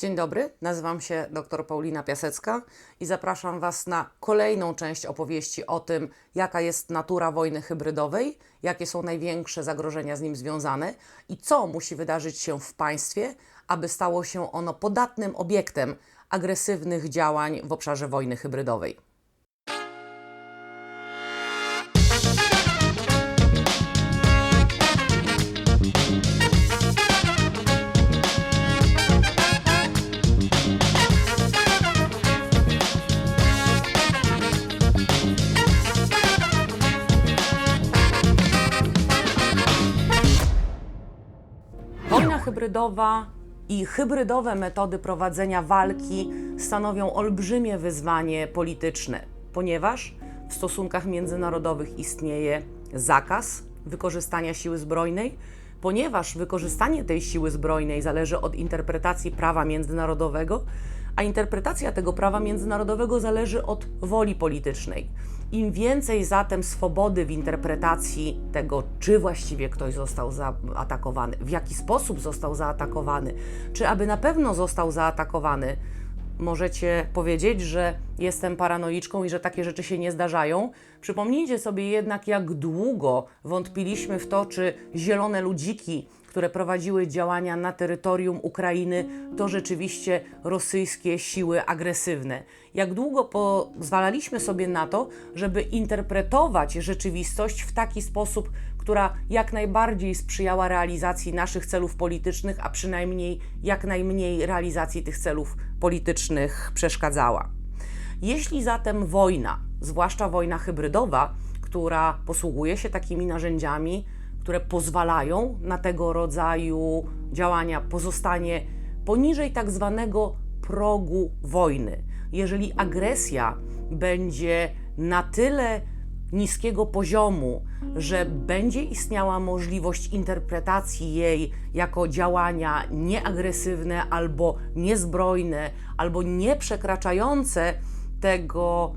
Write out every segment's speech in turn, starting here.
Dzień dobry, nazywam się dr Paulina Piasecka i zapraszam Was na kolejną część opowieści o tym, jaka jest natura wojny hybrydowej, jakie są największe zagrożenia z nim związane i co musi wydarzyć się w państwie, aby stało się ono podatnym obiektem agresywnych działań w obszarze wojny hybrydowej. Hybrydowa i hybrydowe metody prowadzenia walki stanowią olbrzymie wyzwanie polityczne, ponieważ w stosunkach międzynarodowych istnieje zakaz wykorzystania siły zbrojnej, ponieważ wykorzystanie tej siły zbrojnej zależy od interpretacji prawa międzynarodowego, a interpretacja tego prawa międzynarodowego zależy od woli politycznej. Im więcej zatem swobody w interpretacji tego, czy właściwie ktoś został zaatakowany, w jaki sposób został zaatakowany, czy aby na pewno został zaatakowany, możecie powiedzieć, że jestem paranoiczką i że takie rzeczy się nie zdarzają. Przypomnijcie sobie jednak, jak długo wątpiliśmy w to, czy zielone ludziki które prowadziły działania na terytorium Ukrainy, to rzeczywiście rosyjskie siły agresywne. Jak długo pozwalaliśmy sobie na to, żeby interpretować rzeczywistość w taki sposób, która jak najbardziej sprzyjała realizacji naszych celów politycznych, a przynajmniej jak najmniej realizacji tych celów politycznych przeszkadzała. Jeśli zatem wojna, zwłaszcza wojna hybrydowa, która posługuje się takimi narzędziami, które pozwalają na tego rodzaju działania, pozostanie poniżej tak zwanego progu wojny. Jeżeli agresja będzie na tyle niskiego poziomu, że będzie istniała możliwość interpretacji jej jako działania nieagresywne albo niezbrojne, albo nie przekraczające tego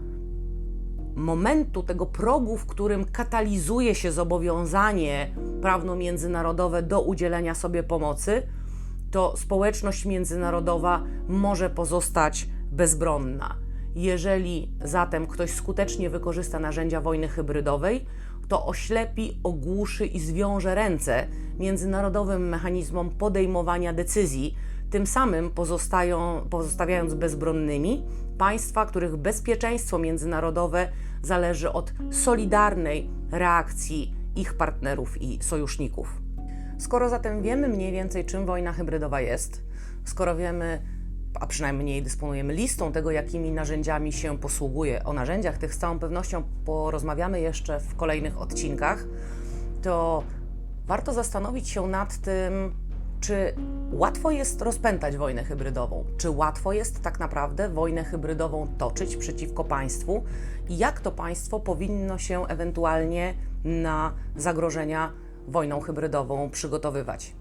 momentu, tego progu, w którym katalizuje się zobowiązanie prawno-międzynarodowe do udzielenia sobie pomocy, to społeczność międzynarodowa może pozostać bezbronna. Jeżeli zatem ktoś skutecznie wykorzysta narzędzia wojny hybrydowej, to oślepi, ogłuszy i zwiąże ręce międzynarodowym mechanizmom podejmowania decyzji, tym samym pozostają, pozostawiając bezbronnymi państwa, których bezpieczeństwo międzynarodowe zależy od solidarnej reakcji ich partnerów i sojuszników. Skoro zatem wiemy mniej więcej, czym wojna hybrydowa jest, skoro wiemy, a przynajmniej dysponujemy listą tego, jakimi narzędziami się posługuje, o narzędziach tych z całą pewnością porozmawiamy jeszcze w kolejnych odcinkach, to warto zastanowić się nad tym, czy łatwo jest rozpętać wojnę hybrydową? Czy łatwo jest tak naprawdę wojnę hybrydową toczyć przeciwko państwu? I jak to państwo powinno się ewentualnie na zagrożenia wojną hybrydową przygotowywać?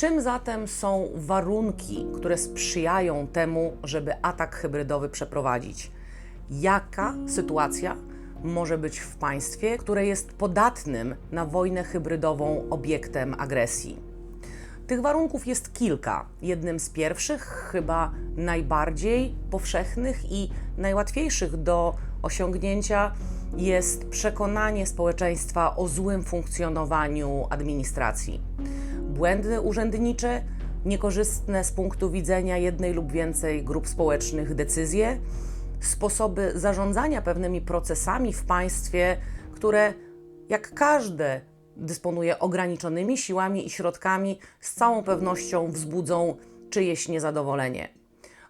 Czym zatem są warunki, które sprzyjają temu, żeby atak hybrydowy przeprowadzić? Jaka sytuacja może być w państwie, które jest podatnym na wojnę hybrydową obiektem agresji? Tych warunków jest kilka. Jednym z pierwszych, chyba najbardziej powszechnych i najłatwiejszych do osiągnięcia jest przekonanie społeczeństwa o złym funkcjonowaniu administracji. Błędy urzędnicze, niekorzystne z punktu widzenia jednej lub więcej grup społecznych decyzje, sposoby zarządzania pewnymi procesami w państwie, które jak każde dysponuje ograniczonymi siłami i środkami, z całą pewnością wzbudzą czyjeś niezadowolenie.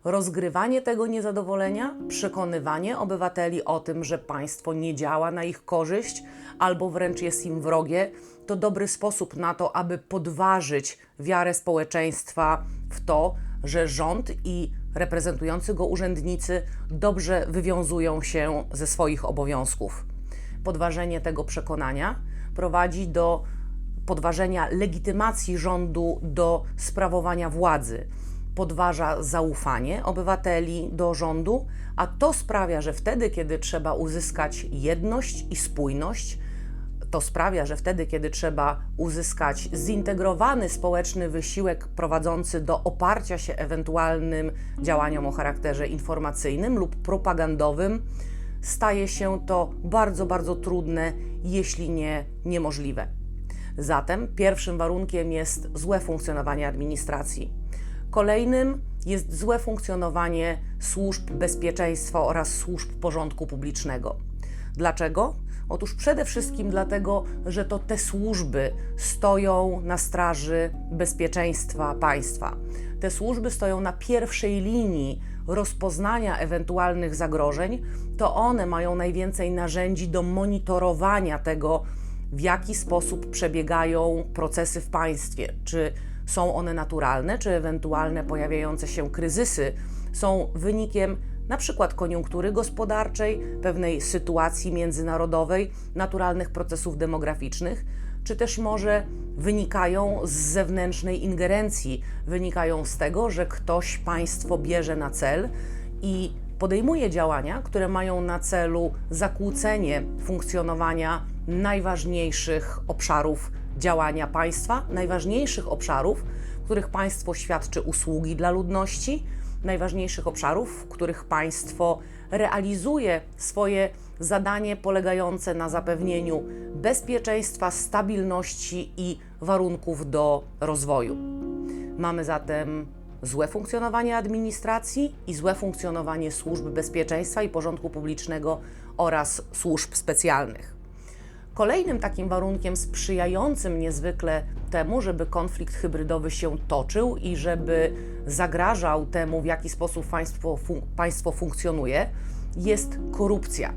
Rozgrywanie tego niezadowolenia, przekonywanie obywateli o tym, że państwo nie działa na ich korzyść albo wręcz jest im wrogie, to dobry sposób na to, aby podważyć wiarę społeczeństwa w to, że rząd i reprezentujący go urzędnicy dobrze wywiązują się ze swoich obowiązków. Podważenie tego przekonania prowadzi do podważenia legitymacji rządu do sprawowania władzy, podważa zaufanie obywateli do rządu, a to sprawia, że wtedy, kiedy trzeba uzyskać jedność i spójność, to sprawia, że wtedy, kiedy trzeba uzyskać zintegrowany społeczny wysiłek prowadzący do oparcia się ewentualnym działaniom o charakterze informacyjnym lub propagandowym, staje się to bardzo, bardzo trudne, jeśli nie niemożliwe. Zatem pierwszym warunkiem jest złe funkcjonowanie administracji. Kolejnym jest złe funkcjonowanie służb bezpieczeństwa oraz służb porządku publicznego. Dlaczego? Otóż przede wszystkim dlatego, że to te służby stoją na straży bezpieczeństwa państwa. Te służby stoją na pierwszej linii rozpoznania ewentualnych zagrożeń, to one mają najwięcej narzędzi do monitorowania tego, w jaki sposób przebiegają procesy w państwie. Czy są one naturalne, czy ewentualne pojawiające się kryzysy są wynikiem na przykład koniunktury gospodarczej, pewnej sytuacji międzynarodowej, naturalnych procesów demograficznych, czy też może wynikają z zewnętrznej ingerencji, wynikają z tego, że ktoś państwo bierze na cel i podejmuje działania, które mają na celu zakłócenie funkcjonowania najważniejszych obszarów działania państwa, najważniejszych obszarów, w których państwo świadczy usługi dla ludności, najważniejszych obszarów, w których państwo realizuje swoje zadanie polegające na zapewnieniu bezpieczeństwa, stabilności i warunków do rozwoju. Mamy zatem złe funkcjonowanie administracji i złe funkcjonowanie służb bezpieczeństwa i porządku publicznego oraz służb specjalnych. Kolejnym takim warunkiem sprzyjającym niezwykle temu, żeby konflikt hybrydowy się toczył i żeby zagrażał temu, w jaki sposób państwo, fun państwo funkcjonuje, jest korupcja.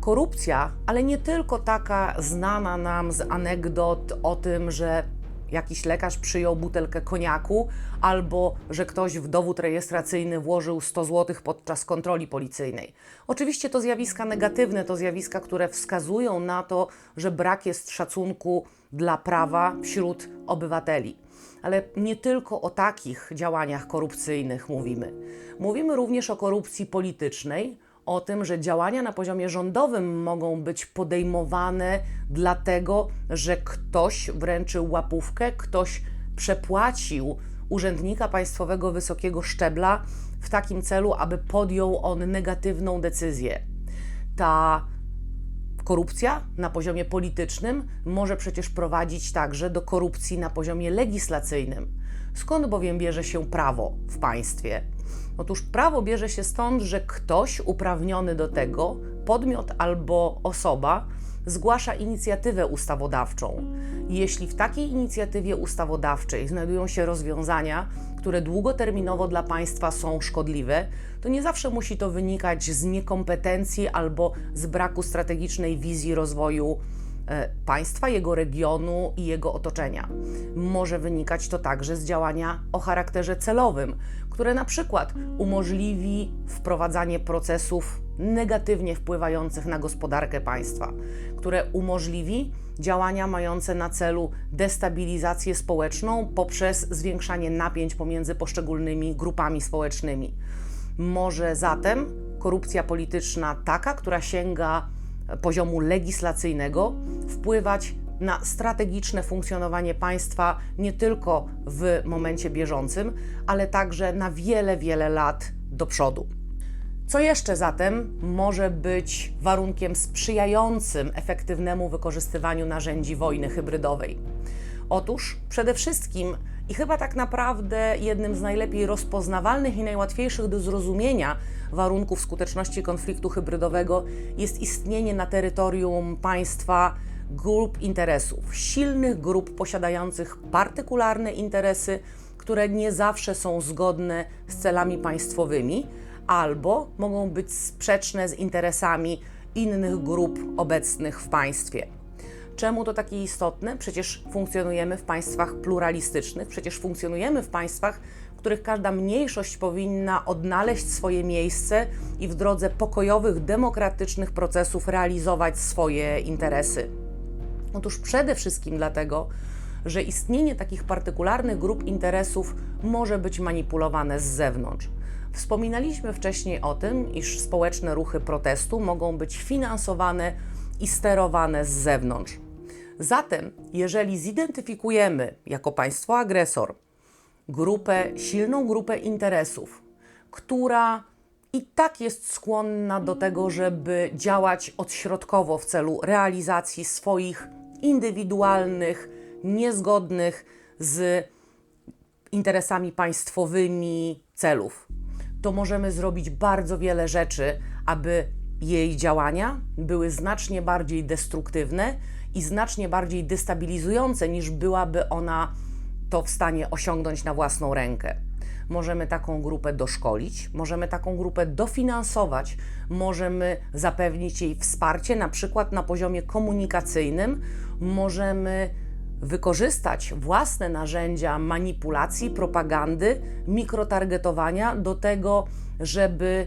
Korupcja, ale nie tylko taka znana nam z anegdot o tym, że jakiś lekarz przyjął butelkę koniaku, albo że ktoś w dowód rejestracyjny włożył 100 zł podczas kontroli policyjnej. Oczywiście to zjawiska negatywne, to zjawiska, które wskazują na to, że brak jest szacunku dla prawa wśród obywateli. Ale nie tylko o takich działaniach korupcyjnych mówimy. Mówimy również o korupcji politycznej, o tym, że działania na poziomie rządowym mogą być podejmowane dlatego, że ktoś wręczył łapówkę, ktoś przepłacił urzędnika państwowego wysokiego szczebla w takim celu, aby podjął on negatywną decyzję. Ta korupcja na poziomie politycznym może przecież prowadzić także do korupcji na poziomie legislacyjnym. Skąd bowiem bierze się prawo w państwie? Otóż prawo bierze się stąd, że ktoś uprawniony do tego, podmiot albo osoba, zgłasza inicjatywę ustawodawczą. Jeśli w takiej inicjatywie ustawodawczej znajdują się rozwiązania, które długoterminowo dla państwa są szkodliwe, to nie zawsze musi to wynikać z niekompetencji albo z braku strategicznej wizji rozwoju państwa, jego regionu i jego otoczenia. Może wynikać to także z działania o charakterze celowym, które na przykład umożliwi wprowadzanie procesów negatywnie wpływających na gospodarkę państwa, które umożliwi działania mające na celu destabilizację społeczną poprzez zwiększanie napięć pomiędzy poszczególnymi grupami społecznymi. Może zatem korupcja polityczna taka, która sięga poziomu legislacyjnego wpływać na strategiczne funkcjonowanie państwa nie tylko w momencie bieżącym, ale także na wiele, wiele lat do przodu. Co jeszcze zatem może być warunkiem sprzyjającym efektywnemu wykorzystywaniu narzędzi wojny hybrydowej? Otóż przede wszystkim i chyba tak naprawdę jednym z najlepiej rozpoznawalnych i najłatwiejszych do zrozumienia warunków skuteczności konfliktu hybrydowego jest istnienie na terytorium państwa grup interesów, silnych grup posiadających partykularne interesy, które nie zawsze są zgodne z celami państwowymi albo mogą być sprzeczne z interesami innych grup obecnych w państwie. Czemu to takie istotne? Przecież funkcjonujemy w państwach pluralistycznych, przecież funkcjonujemy w państwach, w których każda mniejszość powinna odnaleźć swoje miejsce i w drodze pokojowych, demokratycznych procesów realizować swoje interesy. Otóż przede wszystkim dlatego, że istnienie takich partykularnych grup interesów może być manipulowane z zewnątrz. Wspominaliśmy wcześniej o tym, iż społeczne ruchy protestu mogą być finansowane i sterowane z zewnątrz. Zatem, jeżeli zidentyfikujemy jako państwo agresor grupę, silną grupę interesów, która i tak jest skłonna do tego, żeby działać odśrodkowo w celu realizacji swoich indywidualnych, niezgodnych z interesami państwowymi celów, to możemy zrobić bardzo wiele rzeczy, aby jej działania były znacznie bardziej destruktywne i znacznie bardziej destabilizujące, niż byłaby ona to w stanie osiągnąć na własną rękę. Możemy taką grupę doszkolić, możemy taką grupę dofinansować, możemy zapewnić jej wsparcie, na przykład na poziomie komunikacyjnym, możemy wykorzystać własne narzędzia manipulacji, propagandy, mikrotargetowania do tego, żeby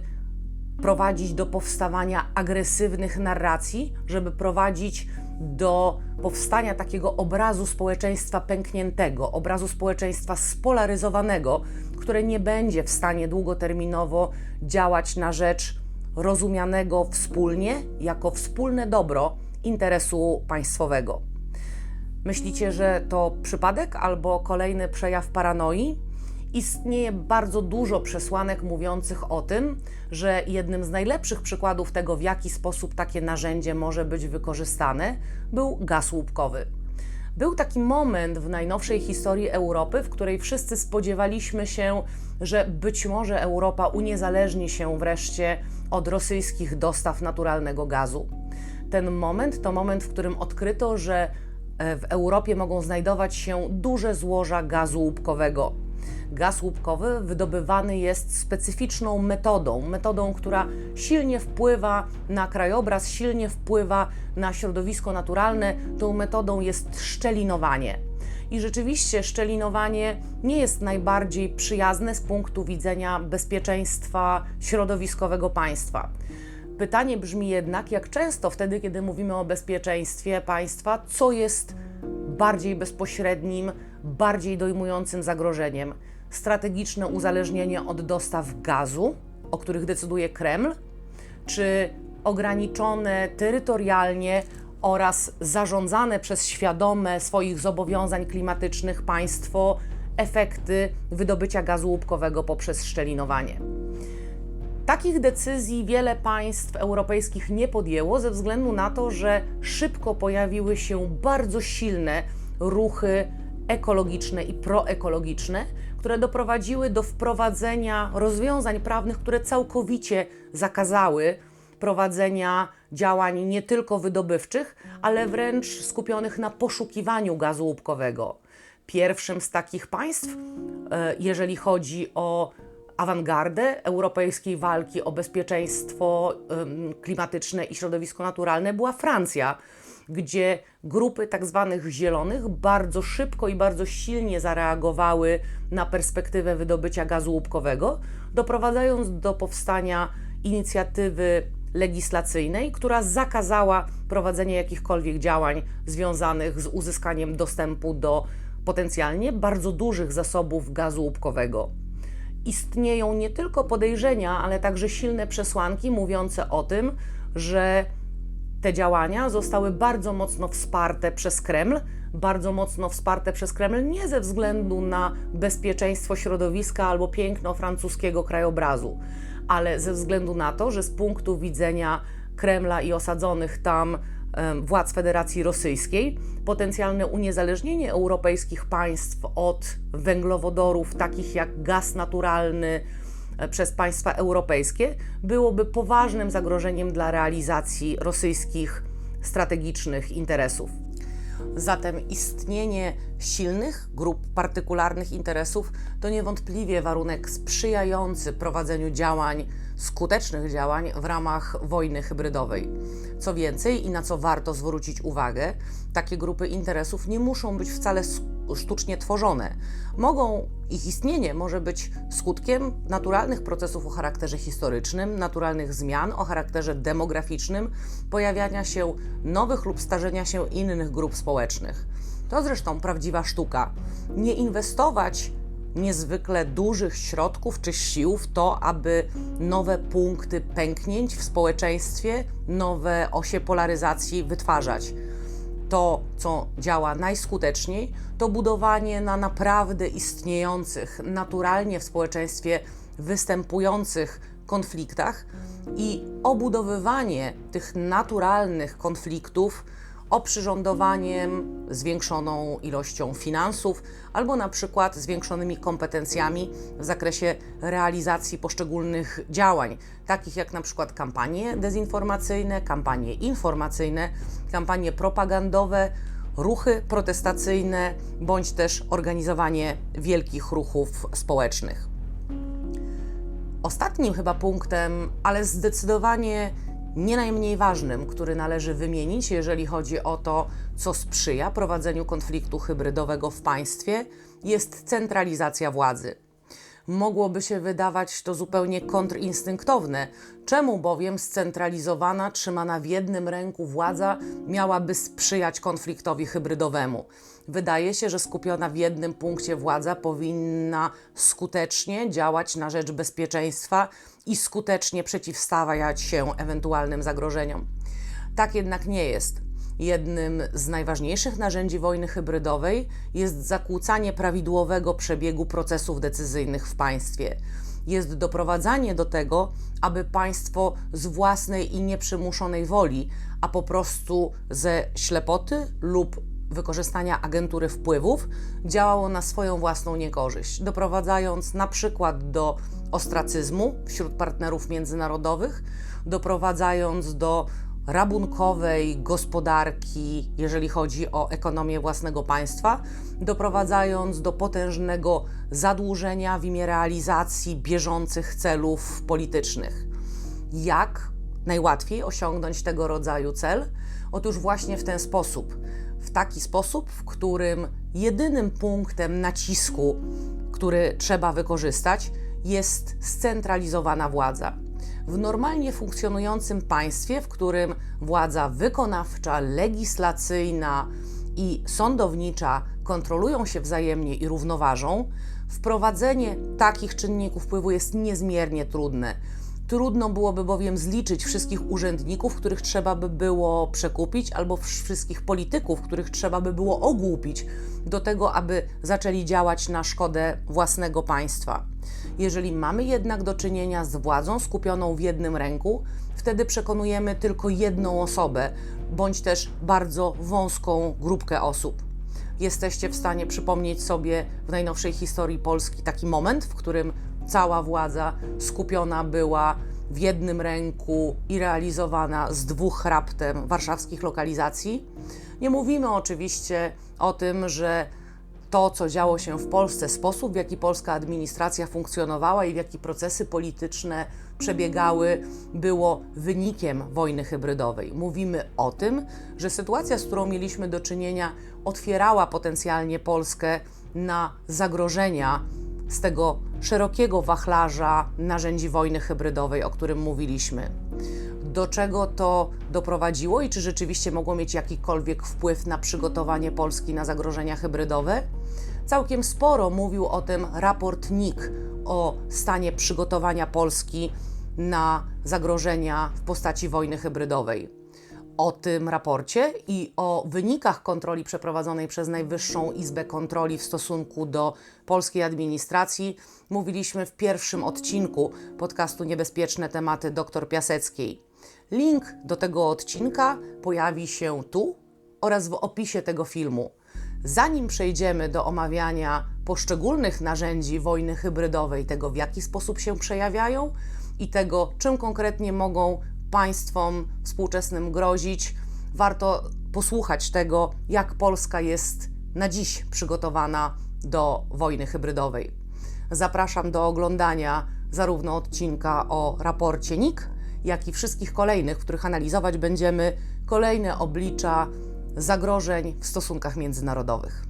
prowadzić do powstawania agresywnych narracji, żeby prowadzić do powstania takiego obrazu społeczeństwa pękniętego, obrazu społeczeństwa spolaryzowanego, które nie będzie w stanie długoterminowo działać na rzecz rozumianego wspólnie jako wspólne dobro interesu państwowego. Myślicie, że to przypadek albo kolejny przejaw paranoi? Istnieje bardzo dużo przesłanek mówiących o tym, że jednym z najlepszych przykładów tego, w jaki sposób takie narzędzie może być wykorzystane, był gaz łupkowy. Był taki moment w najnowszej historii Europy, w której wszyscy spodziewaliśmy się, że być może Europa uniezależni się wreszcie od rosyjskich dostaw naturalnego gazu. Ten moment to moment, w którym odkryto, że e, w Europie mogą znajdować się duże złoża gazu łupkowego. Gaz łupkowy wydobywany jest specyficzną metodą, metodą, która silnie wpływa na krajobraz, silnie wpływa na środowisko naturalne. Tą metodą jest szczelinowanie. I rzeczywiście szczelinowanie nie jest najbardziej przyjazne z punktu widzenia bezpieczeństwa środowiskowego państwa. Pytanie brzmi jednak, jak często wtedy, kiedy mówimy o bezpieczeństwie państwa, co jest bardziej bezpośrednim, bardziej dojmującym zagrożeniem? Strategiczne uzależnienie od dostaw gazu, o których decyduje Kreml, czy ograniczone terytorialnie oraz zarządzane przez świadome swoich zobowiązań klimatycznych państwo efekty wydobycia gazu łupkowego poprzez szczelinowanie. Takich decyzji wiele państw europejskich nie podjęło ze względu na to, że szybko pojawiły się bardzo silne ruchy ekologiczne i proekologiczne, które doprowadziły do wprowadzenia rozwiązań prawnych, które całkowicie zakazały prowadzenia działań nie tylko wydobywczych, ale wręcz skupionych na poszukiwaniu gazu łupkowego. Pierwszym z takich państw, e, jeżeli chodzi o awangardę europejskiej walki o bezpieczeństwo klimatyczne i środowisko naturalne, była Francja gdzie grupy tak zwanych zielonych bardzo szybko i bardzo silnie zareagowały na perspektywę wydobycia gazu łupkowego, doprowadzając do powstania inicjatywy legislacyjnej, która zakazała prowadzenia jakichkolwiek działań związanych z uzyskaniem dostępu do potencjalnie bardzo dużych zasobów gazu łupkowego. Istnieją nie tylko podejrzenia, ale także silne przesłanki mówiące o tym, że te działania zostały bardzo mocno wsparte przez Kreml, bardzo mocno wsparte przez Kreml nie ze względu na bezpieczeństwo środowiska albo piękno francuskiego krajobrazu, ale ze względu na to, że z punktu widzenia Kremla i osadzonych tam władz Federacji Rosyjskiej, potencjalne uniezależnienie europejskich państw od węglowodorów takich jak gaz naturalny, E, przez państwa europejskie byłoby poważnym zagrożeniem dla realizacji rosyjskich strategicznych interesów. Zatem istnienie silnych grup partykularnych interesów to niewątpliwie warunek sprzyjający prowadzeniu działań, skutecznych działań w ramach wojny hybrydowej. Co więcej, i na co warto zwrócić uwagę, takie grupy interesów nie muszą być wcale sztucznie tworzone. Mogą, ich istnienie może być skutkiem naturalnych procesów o charakterze historycznym, naturalnych zmian o charakterze demograficznym, pojawiania się nowych lub starzenia się innych grup społecznych. To zresztą prawdziwa sztuka. Nie inwestować niezwykle dużych środków czy sił w to, aby nowe punkty pęknięć w społeczeństwie, nowe osie polaryzacji wytwarzać. To, co działa najskuteczniej, to budowanie na naprawdę istniejących, naturalnie w społeczeństwie występujących konfliktach i obudowywanie tych naturalnych konfliktów oprzyrządowaniem zwiększoną ilością finansów albo na przykład zwiększonymi kompetencjami w zakresie realizacji poszczególnych działań, takich jak na przykład kampanie dezinformacyjne, kampanie informacyjne, kampanie propagandowe, ruchy protestacyjne bądź też organizowanie wielkich ruchów społecznych. Ostatnim chyba punktem, ale zdecydowanie nie najmniej ważnym, który należy wymienić, jeżeli chodzi o to, co sprzyja prowadzeniu konfliktu hybrydowego w państwie, jest centralizacja władzy. Mogłoby się wydawać to zupełnie kontrinstynktowne, czemu bowiem scentralizowana, trzymana w jednym ręku władza miałaby sprzyjać konfliktowi hybrydowemu. Wydaje się, że skupiona w jednym punkcie władza powinna skutecznie działać na rzecz bezpieczeństwa i skutecznie przeciwstawiać się ewentualnym zagrożeniom. Tak jednak nie jest. Jednym z najważniejszych narzędzi wojny hybrydowej jest zakłócanie prawidłowego przebiegu procesów decyzyjnych w państwie. Jest doprowadzanie do tego, aby państwo z własnej i nieprzymuszonej woli, a po prostu ze ślepoty lub wykorzystania agentury wpływów działało na swoją własną niekorzyść, doprowadzając na przykład do ostracyzmu wśród partnerów międzynarodowych, doprowadzając do rabunkowej gospodarki, jeżeli chodzi o ekonomię własnego państwa, doprowadzając do potężnego zadłużenia w imię realizacji bieżących celów politycznych. Jak najłatwiej osiągnąć tego rodzaju cel? Otóż właśnie w ten sposób. W taki sposób, w którym jedynym punktem nacisku, który trzeba wykorzystać, jest scentralizowana władza. W normalnie funkcjonującym państwie, w którym władza wykonawcza, legislacyjna i sądownicza kontrolują się wzajemnie i równoważą, wprowadzenie takich czynników wpływu jest niezmiernie trudne. Trudno byłoby bowiem zliczyć wszystkich urzędników, których trzeba by było przekupić, albo wszystkich polityków, których trzeba by było ogłupić do tego, aby zaczęli działać na szkodę własnego państwa. Jeżeli mamy jednak do czynienia z władzą skupioną w jednym ręku, wtedy przekonujemy tylko jedną osobę, bądź też bardzo wąską grupkę osób. Jesteście w stanie przypomnieć sobie w najnowszej historii Polski taki moment, w którym cała władza skupiona była w jednym ręku i realizowana z dwóch raptem warszawskich lokalizacji. Nie mówimy oczywiście o tym, że to, co działo się w Polsce, sposób, w jaki polska administracja funkcjonowała i w jaki procesy polityczne przebiegały, było wynikiem wojny hybrydowej. Mówimy o tym, że sytuacja, z którą mieliśmy do czynienia, otwierała potencjalnie Polskę na zagrożenia z tego szerokiego wachlarza narzędzi wojny hybrydowej, o którym mówiliśmy. Do czego to doprowadziło i czy rzeczywiście mogło mieć jakikolwiek wpływ na przygotowanie Polski na zagrożenia hybrydowe? Całkiem sporo mówił o tym raport NIK o stanie przygotowania Polski na zagrożenia w postaci wojny hybrydowej. O tym raporcie i o wynikach kontroli przeprowadzonej przez Najwyższą Izbę Kontroli w stosunku do polskiej administracji mówiliśmy w pierwszym odcinku podcastu Niebezpieczne tematy dr Piaseckiej. Link do tego odcinka pojawi się tu oraz w opisie tego filmu. Zanim przejdziemy do omawiania poszczególnych narzędzi wojny hybrydowej, tego w jaki sposób się przejawiają i tego, czym konkretnie mogą państwom współczesnym grozić, warto posłuchać tego, jak Polska jest na dziś przygotowana do wojny hybrydowej. Zapraszam do oglądania zarówno odcinka o raporcie NIK, jak i wszystkich kolejnych, w których analizować będziemy kolejne oblicza zagrożeń w stosunkach międzynarodowych.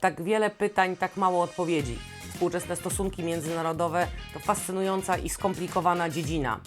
Tak wiele pytań, tak mało odpowiedzi. Współczesne stosunki międzynarodowe to fascynująca i skomplikowana dziedzina.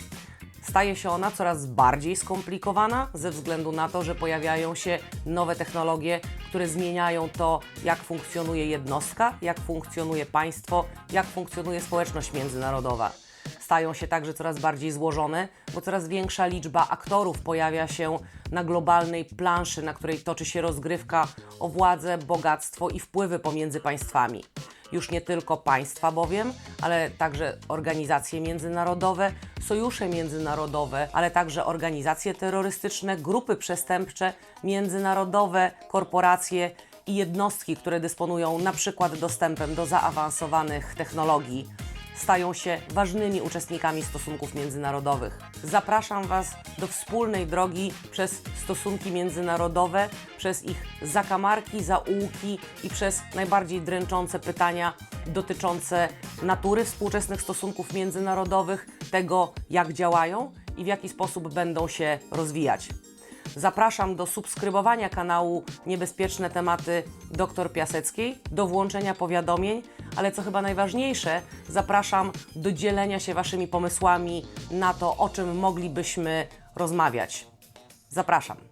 Staje się ona coraz bardziej skomplikowana ze względu na to, że pojawiają się nowe technologie, które zmieniają to, jak funkcjonuje jednostka, jak funkcjonuje państwo, jak funkcjonuje społeczność międzynarodowa. Stają się także coraz bardziej złożone, bo coraz większa liczba aktorów pojawia się na globalnej planszy, na której toczy się rozgrywka o władzę, bogactwo i wpływy pomiędzy państwami. Już nie tylko państwa bowiem, ale także organizacje międzynarodowe, sojusze międzynarodowe, ale także organizacje terrorystyczne, grupy przestępcze, międzynarodowe korporacje i jednostki, które dysponują na przykład dostępem do zaawansowanych technologii stają się ważnymi uczestnikami stosunków międzynarodowych. Zapraszam Was do wspólnej drogi przez stosunki międzynarodowe, przez ich zakamarki, zaułki i przez najbardziej dręczące pytania dotyczące natury współczesnych stosunków międzynarodowych, tego jak działają i w jaki sposób będą się rozwijać. Zapraszam do subskrybowania kanału Niebezpieczne Tematy dr Piaseckiej, do włączenia powiadomień, ale co chyba najważniejsze, zapraszam do dzielenia się Waszymi pomysłami na to, o czym moglibyśmy rozmawiać. Zapraszam.